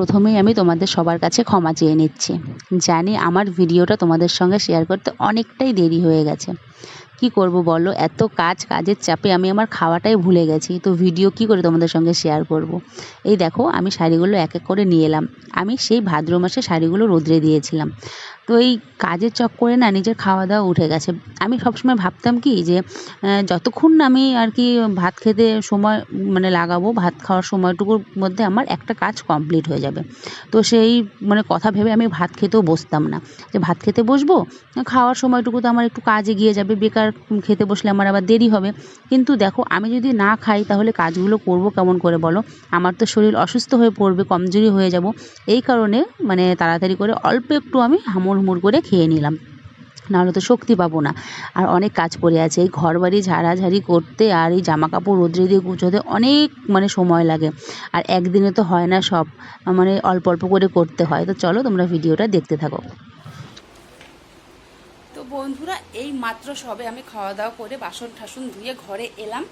প্রথমেই আমি তোমাদের সবার কাছে ক্ষমা চেয়ে নিচ্ছি। জানি আমার ভিডিওটা তোমাদের সঙ্গে শেয়ার করতে অনেকটাই দেরি হয়ে গেছে। কি করব বলো? এত কাজ, কাজের চাপে আমি আমার খাওয়াটাই ভুলে গেছি। তো ভিডিও কি করে তোমাদের সঙ্গে শেয়ার করব। এই দেখো, আমি শাড়িগুলো এক এক করে নিয়ে এলাম। আমি সেই ভাদ্র মাসে শাড়িগুলো রোদ্রে দিয়েছিলাম। তো এই কাজের চক্করে না নিজের খাওয়া দাওয়া উঠে গেছে। আমি সবসময় ভাবতাম কি যে যতক্ষণ আমি আর কি ভাত খেতে সময় মানে লাগাবো, ভাত খাওয়ার সময়টুকুর মধ্যে আমার একটা কাজ কমপ্লিট হয়ে যাবে। তো সেই মানে কথা ভেবে আমি ভাত খেতেও বসতাম না। যে ভাত খেতে বসবো? খাওয়ার সময়টুকু তো আমার একটু কাজ এগিয়ে যাবে। বেকার খেতে বসলে আমার আবার দেরি হবে। কিন্তু দেখো, আমি যদি না খাই তাহলে কাজগুলো করব কেমন করে বলো? আমার তো শরীর অসুস্থ হয়ে পড়বে, কমজোরি হয়ে যাব। এই কারণে মানে তাড়াতাড়ি করে অল্প একটু আমি হামুড় হুড় করে খেয়ে নিলাম। নাহলে তো শক্তি পাবো না। আর অনেক কাজ পড়ে আছে। এই ঘর বাড়ি ঝাড়াঝাড়ি করতে আর এই জামা কাপড় রোদ্রে দিয়ে গুছোতে অনেক মানে সময় লাগে। আর একদিনে তো হয় না সব। মানে অল্প অল্প করে করতে হয়। তো চলো তোমরা ভিডিওটা দেখতে থাকো। বন্ধুরা, এই মাত্র সবে আমি খাওয়া দাওয়া করে বাসন ঠাসন ধুয়ে ঘরে এলাম।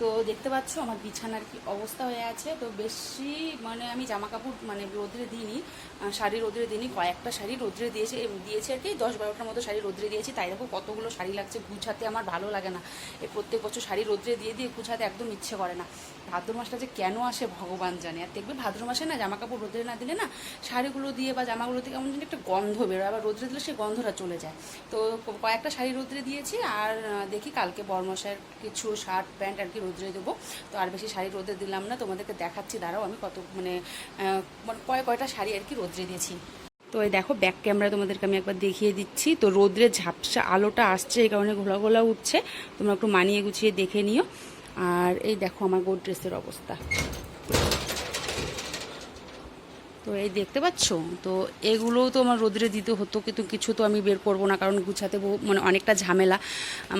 তো দেখতে পাচ্ছ আমার বিছানার কি অবস্থা হয়ে আছে। তো বেশি মানে আমি জামা কাপড় মানে রোদ্রে দিইনি শাড়ি রোদ্রে দিইনি, কয়েকটা শাড়ি রোদ্রে দিয়েছে দিয়েছে আর কি, দশ বারোটার মতো শাড়ি রোদ্রে দিয়েছি। তাই দেখো কতগুলো শাড়ি লাগছে, গুছাতে আমার ভালো লাগে না। এই প্রত্যেক বছর শাড়ি রোদ্রে দিয়ে দিয়ে গুছাতে একদম ইচ্ছে করে না। ভাদ্র মাসটা যে কেন আসে ভগবান জানে। আর দেখবে ভাদ্র মাসে না জামা কাপড় রোদ্রে না দিলে না শাড়িগুলো দিয়ে বা জামাগুলো দিয়ে কেমন যেন একটা গন্ধ বেরোয়, আবার রোদ্রে দিলে সেই গন্ধটা চলে যায়। তো কয়েকটা শাড়ি রোদ্রে দিয়েছি আর দেখি কালকে বরমশার কিছু শার্ট, প্যান্ট আর কি রোদ্রে দেবো। তো আর বেশি শাড়ি রোদ্রে দিলাম না, তোমাদেরকে দেখাচ্ছি, দাঁড়াও আমি কত মানে মানে কয়, কয়টা শাড়ি আর কি রোদ্রে দিয়েছি। তো এই দেখো ব্যাক ক্যামেরা তোমাদেরকে আমি একবার দেখিয়ে দিচ্ছি। তো রোদ্রের ঝাপসা আলোটা আসছে, এই কারণে ঘোলা ঘোলা উঠছে। তোমরা একটু মানিয়ে গুছিয়ে দেখে নিও। আর এই দেখো আমার গোড্রেসের অবস্থা। তো এই দেখতে পাচ্ছ? তো এগুলোও তো আমার রোদ্রে দিতে হতো, কিন্তু কিছু তো আমি বের করব না, কারণ গুছাতে বহু মানে অনেকটা ঝামেলা।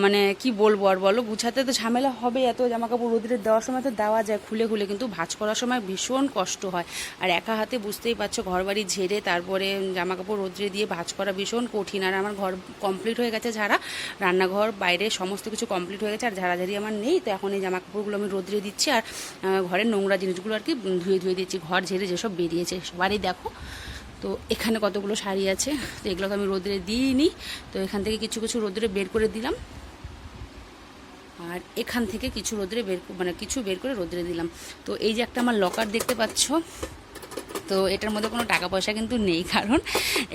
মানে কি বলব আর বলো, গুছাতে তো ঝামেলা হবে, এত জামা কাপড় রোদ্রে দেওয়ার সময় তো দেওয়া যায় খুলে খুলে, কিন্তু ভাঁজ করার সময় ভীষণ কষ্ট হয়। আর একা হাতে বুঝতেই পারছ ঘর বাড়ি ঝেড়ে তারপরে জামা কাপড় রোদ্রে দিয়ে ভাঁজ করা ভীষণ কঠিন। আর আমার ঘর কমপ্লিট হয়ে গেছে ঝাড়া, রান্নাঘর, বাইরে সমস্ত কিছু কমপ্লিট হয়ে গেছে, আর ঝাড়াঝাড়ি আমার নেই, তো এখন এই জামা কাপড়গুলো আমি রোদ্রে দিচ্ছি। আর ঘরের নোংরা জিনিসগুলো আর কি ধুয়ে ধুয়ে দিচ্ছি, ঘর ঝেড়ে যেসব বেরিয়েছে সবারই দেখো। তো এখানে কতগুলো শাড়ি আছে? তো এগুলোকে আমি রোদ্রে দিইনি। তো এখান থেকে কিছু কিছু রোদ্রে বের করে দিলাম। আর এখান থেকে কিছু রোদ্রে বের মানে কিছু বের করে রোদ্রে দিলাম। তো এই যে একটা আমার লকার দেখতে পাচ্ছ তো এটার মধ্যে কোনো টাকা পয়সা কিন্তু নেই, কারণ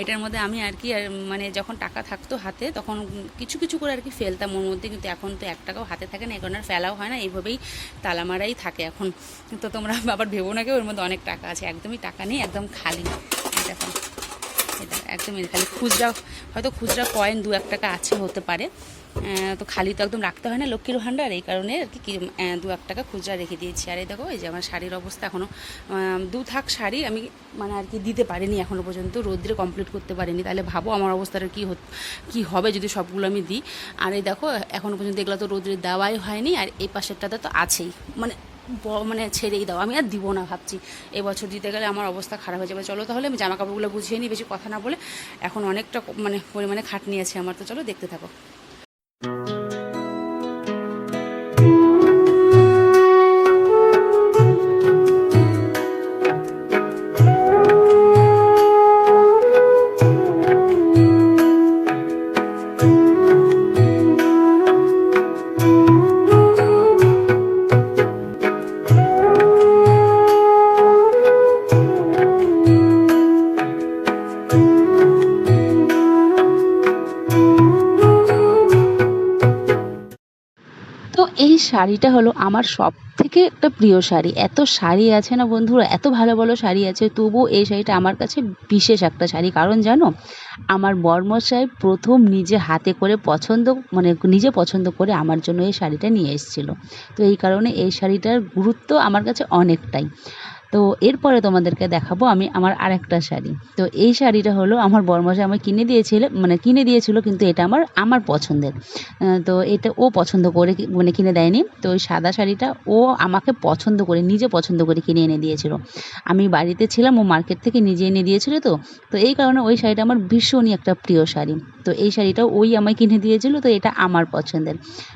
এটার মধ্যে আমি আর কি মানে যখন টাকা থাকতো হাতে, তখন কিছু কিছু করে আর কি ফেলতাম ওর মধ্যে, কিন্তু এখন তো এক টাকাও হাতে থাকে না এখন আর ফেলাও হয় না, এইভাবেই তালামারাই থাকে এখন। তো তোমরা আবার ভেবো না কেউ ওর মধ্যে অনেক টাকা আছে, একদমই টাকা নেই, একদম খালি। এটা একদমই খালি খুচরা, হয়তো খুচরা কয়েন দু এক টাকা আছে হতে পারে। তো খালি তো একদম রাখতে হয় না লক্ষ্মীর ভাণ্ডার, এই কারণে আর কি দু এক টাকা খুচরা রেখে দিয়েছি। আর এই দেখো, এই যে আমার শাড়ির অবস্থা এখনও দু থাক শাড়ি আমি মানে আর কি দিতে পারিনি এখনও পর্যন্ত, রোদ্রে কমপ্লিট করতে পারিনি। তাহলে ভাবো আমার অবস্থাটা কী কী হবে যদি সবগুলো আমি দিই। আর এই দেখো এখনও পর্যন্ত এগুলো তো রোদ্রে দেওয়াই হয়নি, আর এই পাশেরটাতে তো আছেই। মানে মানে ছেড়েই দাও, আমি আর দিব না ভাবছি। এবছর দিতে গেলে আমার অবস্থা খারাপ হয়ে যাবে। চলো তাহলে আমি জামা কাপড়গুলো বুঝিয়ে নিই, বেশি কথা না বলে। এখন অনেকটা মানে পরিমাণে খাটনি আছে আমার, তো চলো দেখতে থাকো। তো শাড়িটা হলো আমার সব থেকে একটা প্রিয় শাড়ি। এত শাড়ি আছে না বন্ধুরা, এত ভালো ভালো শাড়ি আছে, তবুও এই শাড়িটা আমার কাছে বিশেষ একটা শাড়ি। কারণ জানো, আমার বর্মশাই প্রথম নিজে হাতে করে পছন্দ মানে নিজে পছন্দ করে আমার জন্য এই শাড়িটা নিয়ে এসেছিল। তো এই কারণে এই শাড়িটার গুরুত্ব আমার কাছে অনেকটাই। তো এরপরে তোমাদেরকে দেখাবো আমি আমার আরেকটা শাড়ি। তো এই শাড়িটা হলো আমার বর্মশাই আমায় কিনে দিয়েছিল মানে কিনে দিয়েছিল কিন্তু এটা আমার আমার পছন্দের। তো এটা ও পছন্দ করে মানে কিনে দেয়নি। তো ওই সাদা শাড়িটা ও আমাকে পছন্দ করে, নিজে পছন্দ করে কিনে এনে দিয়েছিল। আমি বাড়িতে ছিলাম, ও মার্কেট থেকে নিজে এনে দিয়েছিল তো। তো এই কারণে ওই শাড়িটা আমার ভীষণই একটা প্রিয় শাড়ি। তো এই শাড়িটাও ওই আমায় কিনে দিয়েছিল, তো এটা আমার পছন্দের।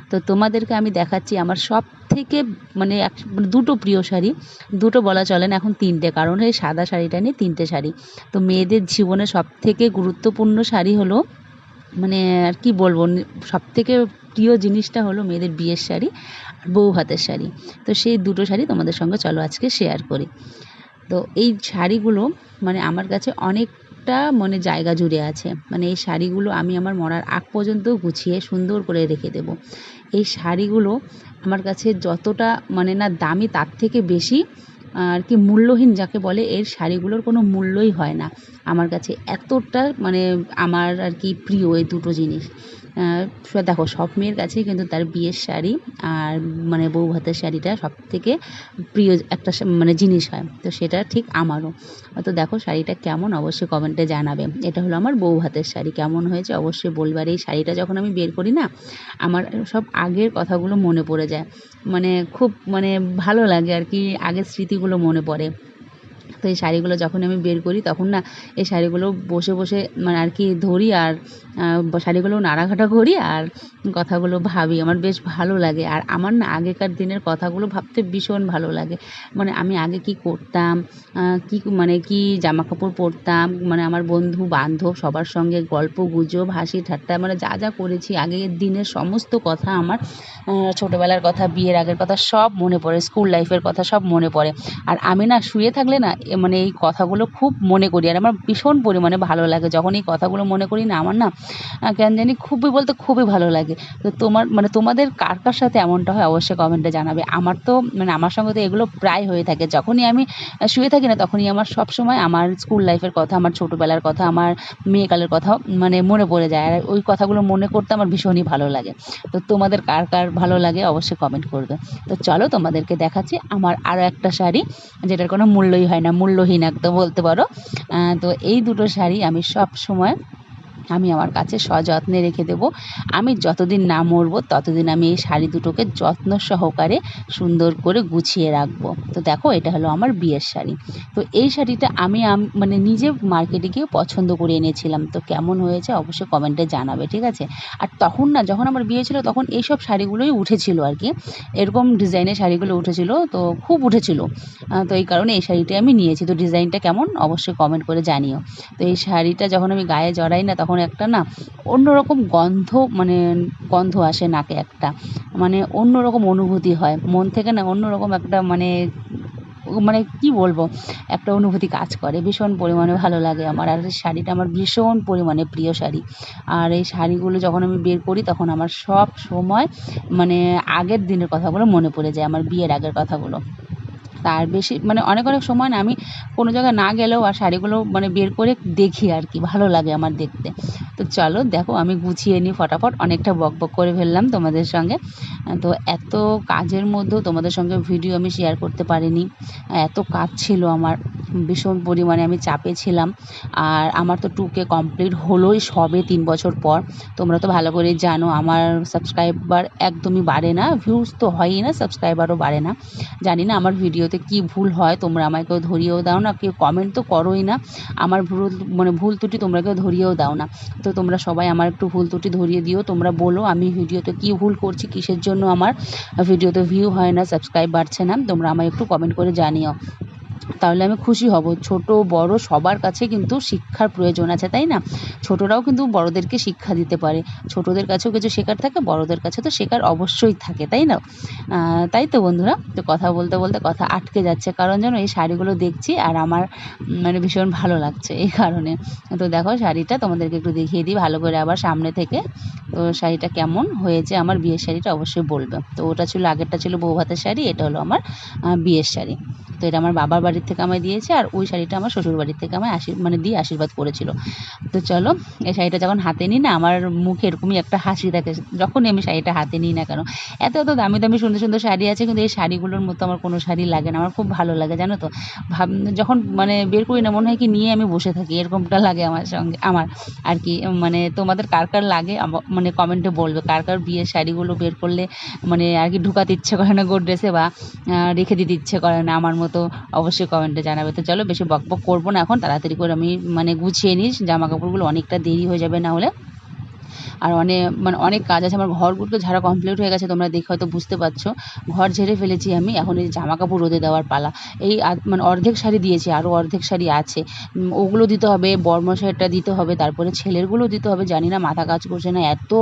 তো তোমাদেরকে আমি দেখাচ্ছি আমার সব থেকে মানে এক- দুটো প্রিয় শাড়ি। দুটো বলা চলে বলে না এখন তিনটে, কারণ এই সাদা শাড়িটা নিয়ে তিনটে শাড়ি। তো মেয়েদের জীবনে সব থেকে গুরুত্বপূর্ণ শাড়ি হলো মানে আর কি বলব সব থেকে প্রিয় জিনিসটা হলো মেয়েদের বিয়ের শাড়ি আর বউ হাতের শাড়ি। তো সেই দুটো শাড়ি তোমাদের সঙ্গে চলো আজকে শেয়ার করি। তো এই শাড়িগুলো মানে আমার কাছে অনেকটা মানে জায়গা জুড়ে আছে। মানে এই শাড়িগুলো আমি আমার মরার আগ পর্যন্ত গুছিয়ে সুন্দর করে রেখে দেব। এই শাড়িগুলো আমার কাছে যতটা মানে না দামি তার থেকে বেশি আর কি মূল্যহীন যাকে বলে, এর শাড়িগুলোর কোনো মূল্যই হয় না। আমার কাছে এতটা মানে আমার আর কি প্রিয় এই দুটো জিনিস। দেখো সব মেয়ের কাছেই কিন্তু তার বিয়ের শাড়ি আর মানে বউ ভাতের শাড়িটা সব থেকে প্রিয় একটা মানে জিনিস হয়। তো সেটা ঠিক আমারও। তো দেখো, শাড়িটা কেমন অবশ্যই কমেন্টে জানাবে। এটা হলো আমার বউ ভাতের শাড়ি। কেমন হয়েছে অবশ্যই বলবার। এই শাড়িটা যখন আমি বের করি না, আমার সব আগের কথাগুলো মনে পড়ে যায়। মানে খুব মানে ভালো লাগে আর কি, আগের স্মৃতিগুলো মনে পড়ে। তো এই শাড়িগুলো যখন আমি বের করি, তখন না এই শাড়িগুলো বসে বসে মানে আর কি ধরি আর শাড়িগুলো নাড়াঘাটা করি আর কথাগুলো ভাবি। আমার বেশ ভালো লাগে। আর আমার না আগেকার দিনের কথাগুলো ভাবতে ভীষণ ভালো লাগে। মানে আমি আগে কি করতাম কি মানে কি জামা কাপড় পরতাম মানে আমার বন্ধু, বান্ধব সবার সঙ্গে গল্প, গুজব, হাসি, ঠাট্টা মানে যা যা করেছি, আগের দিনের সমস্ত কথা আমার ছোটোবেলার কথা, বিয়ের আগের কথা সব মনে পড়ে, স্কুল লাইফের কথা সব মনে পড়ে। আর আমি না শুয়ে থাকলে না মানে এই কথাগুলো খুব মনে করি। আর আমার ভীষণ পরিমাণে ভালো লাগে। যখন এই কথাগুলো মনে করি না, আমার না কেন জানি খুবই বলতে খুবই ভালো লাগে। তো তোমার মানে তোমাদের কার কার সাথে এমনটা হয় অবশ্যই কমেন্টে জানাবে। আমার তো মানে আমার সঙ্গে তো এগুলো প্রায় হয়ে থাকে। যখনই আমি শুয়ে থাকি না, তখনই আমার সব সময় আমার স্কুল লাইফের কথা, আমার ছোটোবেলার কথা, আমার মেয়েকালের কথা মানে মনে পড়ে যায়। আর ওই কথাগুলো মনে করতে আমার ভীষণই ভালো লাগে। তো তোমাদের কার কার ভালো লাগে অবশ্যই কমেন্ট করবে। তো চলো তোমাদেরকে দেখাচ্ছি আমার আরও একটা শাড়ি, যেটার কোনো মূল্যই হয় না। মূল্যহীন একদম বলতে পারো। তো এই দুটো শাড়ি আমি সব সময় আমি আমার কাছে সযত্নে রেখে দেবো। আমি যতদিন না মরবো, ততদিন আমি এই শাড়ি দুটোকে যত্ন সহকারে সুন্দর করে গুছিয়ে রাখব। তো দেখো, এটা হলো আমার বিয়ের শাড়ি। তো এই শাড়িটা আমি মানে নিজে মার্কেটে গিয়ে পছন্দ করে এনেছিলাম। তো কেমন হয়েছে অবশ্যই কমেন্টে জানাবে, ঠিক আছে? আর তখন না, যখন আমার বিয়ে ছিল, তখন এইসব শাড়িগুলোই উঠেছিল আর কি। এরকম ডিজাইনের শাড়িগুলো উঠেছিল, তো খুব উঠেছিল। তো এই কারণে এই শাড়িটা আমি নিয়েছি। তো ডিজাইনটা কেমন, অবশ্যই কমেন্ট করে জানিও। তো এই শাড়িটা যখন আমি গায়ে জড়াই না, তখন একটা না অন্যরকম গন্ধ মানে গন্ধ আসে নাকে একটা। মানে অন্যরকম অনুভূতি হয়। মন থেকে না অন্যরকম একটা মানে মানে কি বলব? একটা অনুভূতি কাজ করে। ভীষণ পরিমাণে ভালো লাগে আমার। আর এই শাড়িটা আমার ভীষণ পরিমাণে প্রিয় শাড়ি। আর এই শাড়িগুলো যখন আমি বের করি, তখন আমার সব সময় মানে আগের দিনের কথাগুলো মনে পড়ে যায়, আমার বিয়ের আগের কথাগুলো। তার বেশি মানে অনেক অনেক সময় না আমি কোনো জায়গায় না গেলেও আর শাড়িগুলো মানে বের করে দেখি আর কি, ভালো লাগে আমার দেখতে। তো চলো দেখো আমি গুছিয়ে নিই ফটাফট, অনেকটা বক বক করে ফেললাম তোমাদের সঙ্গে। তো এত কাজের মধ্যেও তোমাদের সঙ্গে ভিডিও আমি শেয়ার করতে পারিনি। এত কাজ ছিল আমার, ভীষণ পরিমাণে আমি চাপে ছিলাম। আর আমার তো টুকে কমপ্লিট হলোই সবে তিন বছর পর। তোমরা তো ভালো করে জানো, আমার সাবস্ক্রাইবার একদমই বাড়ে না ভিউজ তো হয়ই না সাবস্ক্রাইবারও বাড়ে না। জানি না আমার ভিডিওতে কি ভুল হয় তোমরা আমায় কেউ ধরিয়েও দাও না, কেউ কমেন্ট তো করোই না। আমার ভুল মানে ভুল ত্রুটি তোমরা কেউ ধরিয়েও দাও না। তো তোমরা সবাই আমার একটু ভুল ত্রুটি ধরিয়ে দিও, তোমরা বলো আমি ভিডিওতে কি ভুল করছি, কিসের জন্য আমার ভিডিওতে ভিউ হয় না সাবস্ক্রাইব বাড়ছে না, তোমরা আমায় একটু কমেন্ট করে জানিও। তাহলে আমি খুশি হব। ছোট, বড় সবার কাছে কিন্তু শিক্ষার প্রয়োজন আছে, তাই না? ছোটরাও কিন্তু বড়দেরকে শিক্ষা দিতে পারে। ছোটদের কাছেও কিছু শেখার থাকে, বড়দের কাছে তো শেখার অবশ্যই থাকে, তাই না? তাই তো বন্ধুরা, তো কথা বলতে বলতে কথা আটকে যাচ্ছে। কারণ যেন এই শাড়িগুলো দেখছি আর আমার মানে ভীষণ ভালো লাগছে এই কারণে। তো দেখো শাড়িটা তোমাদেরকে একটু দেখিয়ে দিই, ভালো করে আবার সামনে থেকে। তো শাড়িটা কেমন হয়েছে আমার বিয়ের শাড়িটা অবশ্যই বলবে। তো ওটা ছিল আগেরটা ছিল বউ ভাতের শাড়ি, এটা হলো আমার বিয়ের শাড়ি। তো এটা আমার বাবার বাড়ির থেকে আমায় দিয়েছে আর ওই শাড়িটা আমার শ্বশুর বাড়ির থেকে আমায় আশীর মানে দিয়ে আশীর্বাদ করেছিল। তো চলো, এই শাড়িটা যখন হাতে নিই না, আমার মুখে এরকমই একটা হাসি থাকে। যখনই আমি শাড়িটা হাতে নিই না কেন, এত এত দামি দামি সুন্দর সুন্দর শাড়ি আছে, কিন্তু এই শাড়িগুলোর মতো আমার কোনো শাড়ি লাগে না। আমার খুব ভালো লাগে, জানো তো? ভাব, যখন মানে বের করি না, মনে হয় কি নিয়ে আমি বসে থাকি, এরকমটা লাগে আমার সঙ্গে, আমার। আর কি মানে তোমাদের কার কার লাগে মানে কমেন্টে বলবে, কার কার বিয়ের শাড়িগুলো বের করলে মানে আর কি ঢুকাতে ইচ্ছে করে না গোর ড্রেসে বা রেখে দিতে ইচ্ছে করে না আমার মতো। অবশ্যই কমেন্টে জানাবে। তো চলো বেশি বক বক করব না এখন। তাড়াতাড়ি করে আমি মানে গুছিয়ে নিস। জামা কাপড়গুলো অনেকটা দেরি হয়ে যাবে না হলে। আর অনেক মানে অনেক কাজ আছে। আমার ঘরগুলো ঝাড়া কমপ্লিট হয়ে গেছে, তোমরা দেখে হয়তো বুঝতে পারছ। ঘর ঝেড়ে ফেলেছি আমি, এখন এই জামা কাপড় রোদে দেওয়ার পালা। এই মানে অর্ধেক শাড়ি দিয়েছি, আরও অর্ধেক শাড়ি আছে। ওগুলো দিতে হবে বর্মশাইটা দিতে হবে, তারপরে ছেলেরগুলো দিতে হবে। জানি না মাথা কাজ করছে না, এত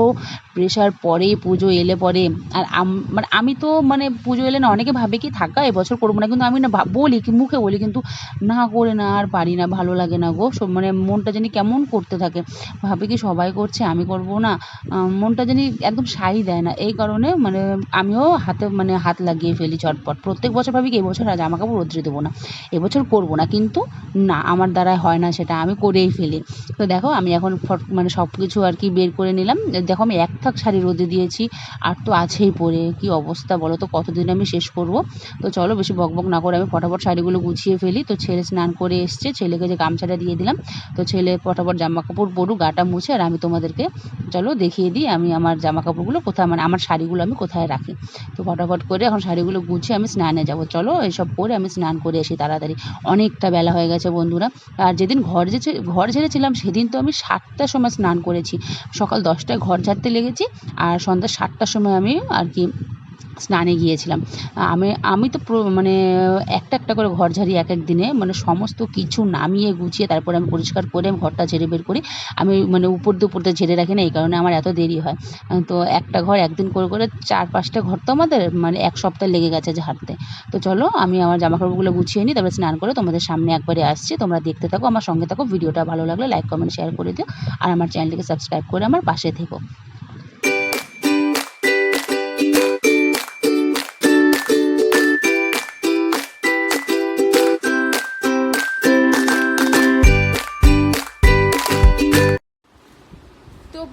প্রেশার পরে, পুজো এলে পরে। আর আম- মানে আমি তো মানে পুজো এলে না, অনেকে ভাবে কি থাকা, এবছর করব না। কিন্তু আমি না বলি কি, মুখে বলি কিন্তু না করে না, আর পারি না, ভালো লাগে না গো। মানে মনটা জানি কেমন করতে থাকে। ভাবে কি সবাই করছে, আমি করব না মনটা জানি একদম সাই দেয় না। এই কারণে মানে আমিও হাতে মানে হাত লাগিয়ে ফেলি চটপট। প্রত্যেক বছর ভাবি কি এবছর জামা কাপড় রোদ্রে দেবো না এবছর করব না। কিন্তু না, আমার দ্বারাই হয় না সেটা, আমি করেই ফেলি। তো দেখো, আমি এখন ফট মানে সব কিছু আর কি বের করে নিলাম। দেখো, আমি এক থাক শাড়ি রোদে দিয়েছি, আর তো আছেই পরে। কি অবস্থা বলো তো, কতদিন আমি শেষ করব? তো চলো, বেশি বকবক না করে আমি ফটাফট শাড়িগুলো গুছিয়ে ফেলি। তো ছেলে স্নান করে এসছে, ছেলেকে যে গামছাটা দিয়ে দিলাম। তো ছেলে ফটাফট জামা কাপড় পরুক, গাটা মুছে, আর আমি তোমাদেরকে চলো দেখিয়ে দিই, আমি আমার জামা কাপড়গুলো কোথায় মানে আমার শাড়িগুলো আমি কোথায় রাখি। তো ফটাফট করে এখন শাড়িগুলো গুছিয়ে আমি স্নানে যাব। চলো এইসব করে আমি স্নান করে আসি তাড়াতাড়ি। অনেকটা বেলা হয়ে গেছে বন্ধুরা। আর যেদিন ঘর যে ঘর ঝেড়েছিলাম সেদিন তো আমি সাতটার সময় স্নান করেছি। সকাল দশটায় ঘর ঝাড়তে লেগেছি, আর সন্ধ্যা সাতটার সময় আমি আর কি স্নানে গিয়েছিলাম। আমি আমি তো মানে একটা একটা করে ঘর ঝাড়ি এক এক দিনে মানে সমস্ত কিছু নামিয়ে গুছিয়ে তারপরে আমি পরিষ্কার করে ঘরটা ঝেড়ে বের করি। আমি মানে উপর দিয়ে উপর দিয়ে ঝেড়ে রাখি না, এই কারণে আমার এত দেরি হয়। তো একটা ঘর একদিন করে করে চার পাঁচটা ঘর তো আমাদের মানে এক সপ্তাহ লেগে গেছে ঝাড়তে তো চলো, আমি আমার জামা কাপড়গুলো গুছিয়ে নিই, তারপরে স্নান করে তোমাদের সামনে একবারে আসছি। তোমরা দেখতে থাকো, আমার সঙ্গে থাকো, ভিডিওটা ভালো লাগলে লাইক, কমেন্ট শেয়ার করে দিও। আর আমার চ্যানেলটিকে সাবস্ক্রাইব করে আমার পাশে থেকো।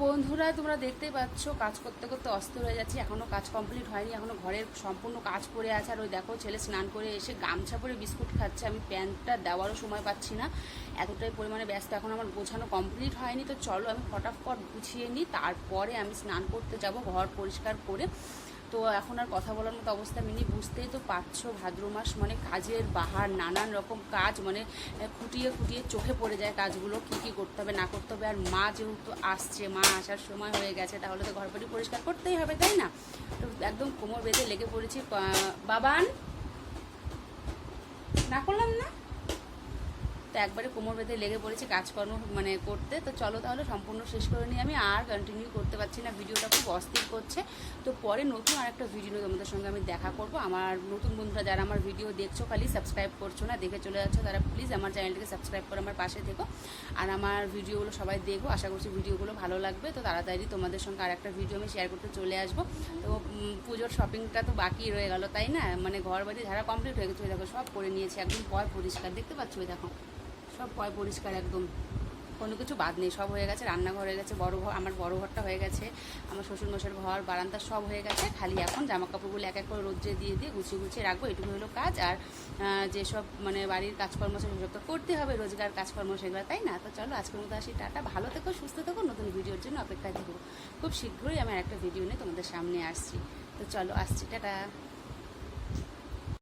বন্ধুরা, তোমরা দেখতেই পাচ্ছ, কাজ করতে করতে অস্থির হয়ে যাচ্ছি। এখনও কাজ কমপ্লিট হয়নি, এখনও ঘরের সম্পূর্ণ কাজ পড়ে আছে। আর ওই দেখো, ছেলে স্নান করে এসে গামছা পরে বিস্কুট খাচ্ছে। আমি প্যান্টটা দেওয়ারও সময় পাচ্ছি না। এতটাই পরিমাণে ব্যস্ত, এখন আমার গোছানো কমপ্লিট হয়নি। তো চলো, আমি ফটাফট গুছিয়ে নিই। তারপরে আমি স্নান করতে যাব, ঘর পরিষ্কার করে। তো এখন আর কথা বলার মতো অবস্থা মিনি, বুঝতেই তো পারছ ভাদ্র মাস মানে কাজের বাহার, নানান রকম কাজ মানে খুঁটিয়ে খুঁটিয়ে চোখে পড়ে যায় কাজগুলো, কী কী করতে হবে না করতে হবে। আর মা যেহেতু আসছে, মা আসার সময় হয়ে গেছে, তাহলে তো ঘর বাড়ি পরিষ্কার করতেই হবে, তাই না? তো একদম কোমর বেঁধে লেগে পড়েছি বাবান? না করলাম না? তো একবারে কোমর বেঁধে লেগে পড়েছি, কাজকর্ম মানে করতে। তো চলো তাহলে সম্পূর্ণ শেষ করে নিই আমি, আর কন্টিনিউ করতে পারছি না, ভিডিওটা খুব অস্থির করছে। তো পরে নতুন আরেকটা ভিডিও নিয়ে তোমাদের সঙ্গে আমি দেখা করব। আমার নতুন বন্ধুরা যারা আমার ভিডিও দেখছ, খালি সাবস্ক্রাইব করছ না, দেখে চলে যাচ্ছ, তারা প্লিজ আমার চ্যানেলটিকে সাবস্ক্রাইব করে আমার পাশে থেকো। আর আমার ভিডিওগুলো সবাই দেখো, আশা করছি ভিডিওগুলো ভালো লাগবে। তো তাড়াতাড়ি তোমাদের সঙ্গে আর একটা ভিডিও আমি শেয়ার করতে চলে আসব। তো পুজোর শপিংটা তো বাকি রয়ে গেল, তাই না? মানে ঘর বাড়ি ঝাড়া কমপ্লিট হয়ে গেছে দেখো সব করে নিয়েছি, একদম পর পরিষ্কার। দেখতে পাচ্ছ দেখো? সব পয় পরিষ্কার একদম। কোনো কিছু বাদ নেই, সব হয়ে গেছে, রান্নাঘর হয়ে গেছে, বড় ঘর, আমার বড় ঘরটা হয়ে গেছে, আমার শ্বশুর মশার ঘর, বারান্দা সব হয়ে গেছে, খালি এখন জামা কাপড়গুলো এক এক করে রোদ্রে দিয়ে দিয়ে গুছিয়ে গুছিয়ে রাখব, এটুকু হলো কাজ, আর যেসব মানে বাড়ির কাজকর্ম সেসব তো করতে হবে, রোজগার কাজকর্ম সেগুলো, তাই না? তো চলো আজকের মতো আসি, টাটা, ভালো থেকো, সুস্থ থেকো, নতুন ভিডিওর জন্য অপেক্ষায় থাকব খুব শীঘ্রই আমার একটা ভিডিও নিয়ে তোমাদের সামনে আসছি। তো চলো আসছি, টাটা।